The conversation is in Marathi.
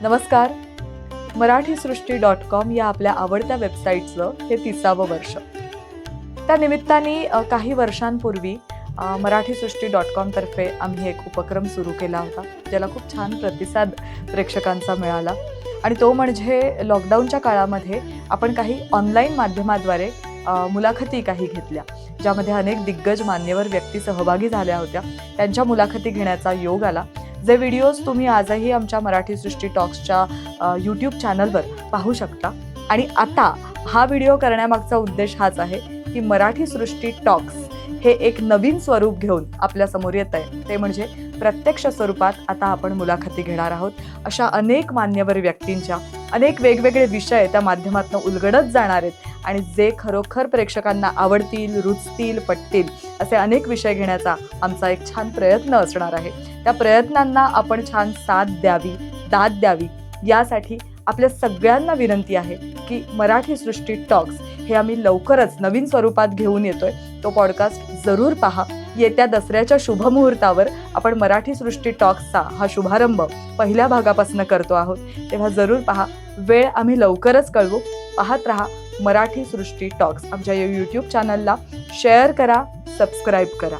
नमस्कार. मराठी सृष्टी डॉट कॉम या आपल्या आवडत्या वेबसाईटचं हे तिसावं वर्ष. त्या निमित्ताने काही वर्षांपूर्वी मराठी सृष्टी डॉट कॉमतर्फे आम्ही एक उपक्रम सुरू केला होता ज्याला खूप छान प्रतिसाद प्रेक्षकांचा मिळाला. आणि तो म्हणजे लॉकडाऊनच्या काळामध्ये आपण काही ऑनलाईन माध्यमाद्वारे मुलाखती काही घेतल्या ज्यामध्ये अनेक दिग्गज मान्यवर व्यक्ती सहभागी झाल्या होत्या. त्यांच्या मुलाखती घेण्याचा योग आला. जे व्हिडिओज तुम्ही आजही आमच्या मराठी सृष्टी टॉक्सच्या यूट्यूब चॅनलवर पाहू शकता. आणि आता हा व्हिडिओ करण्यामागचा उद्देश हाच आहे की मराठी सृष्टी टॉक्स हे एक नवीन स्वरूप घेऊन आपल्यासमोर येत आहे. ते म्हणजे प्रत्यक्ष स्वरूपात आता आपण मुलाखती घेणार आहोत. अशा अनेक मान्यवर व्यक्तींच्या अनेक वेगवेगळे विषय त्या माध्यमातून उलगडत जाणार आहेत आणि जे खरोखर प्रेक्षकांना आवडतील रुचतील पटतील असे अनेक विषय घेण्याचा आमचा एक छान प्रयत्न असणार आहे. त्या प्रयत्नांना आपण छान साथ द्यावी दाद द्यावी यासाठी आपल्या सगळ्यांना विनंती आहे की मराठी सृष्टी टॉक्स हे आम्ही लवकरच नवीन स्वरूपात घेऊन येतोय. तो पॉडकास्ट जरूर पहा. येत्या दसऱ्याच्या शुभमुहूर्तावर आपण मराठी सृष्टी टॉक्सचा हा शुभारंभ पहिल्या भागापासून करतो आहोत. तेव्हा जरूर पहा. वेळ आम्ही लवकरच कळवू. पाहत रहा मराठी सृष्टी टॉक्स. आमच्या या यूट्यूब चॅनलला शेअर करा सबस्क्राईब करा.